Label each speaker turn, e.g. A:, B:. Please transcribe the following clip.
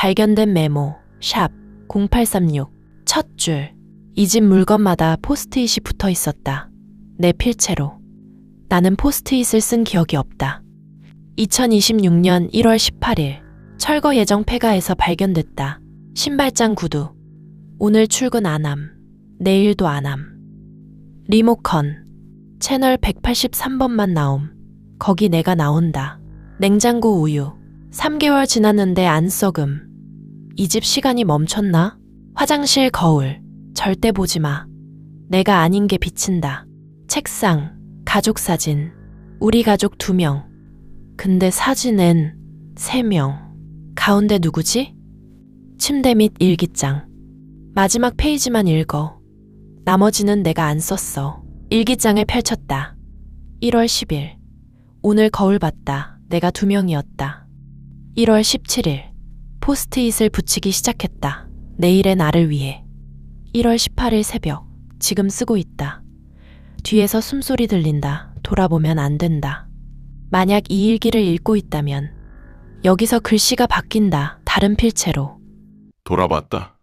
A: 발견된 메모, 샵, 0836. 첫 줄. 이 집 물건마다 포스트잇이 붙어 있었다. 내 필체로. 나는 포스트잇을 쓴 기억이 없다. 2026년 1월 18일. 철거 예정 폐가에서 발견됐다. 신발장 구두. 오늘 출근 안 함. 내일도 안 함. 리모컨. 채널 183번만 나옴. 거기 내가 나온다. 냉장고 우유. 3개월 지났는데 안 썩음. 이 집 시간이 멈췄나? 화장실 거울. 절대 보지 마. 내가 아닌 게 비친다. 책상. 가족 사진. 우리 가족 두 명. 근데 사진엔 세 명. 가운데 누구지? 침대 밑 일기장. 마지막 페이지만 읽어. 나머지는 내가 안 썼어. 일기장을 펼쳤다. 1월 10일. 오늘 거울 봤다. 내가 두 명이었다. 1월 17일. 포스트잇을 붙이기 시작했다. 내일의 나를 위해. 1월 18일 새벽. 지금 쓰고 있다. 뒤에서 숨소리 들린다. 돌아보면 안 된다. 만약 이 일기를 읽고 있다면 여기서 글씨가 바뀐다. 다른 필체로.
B: 돌아봤다.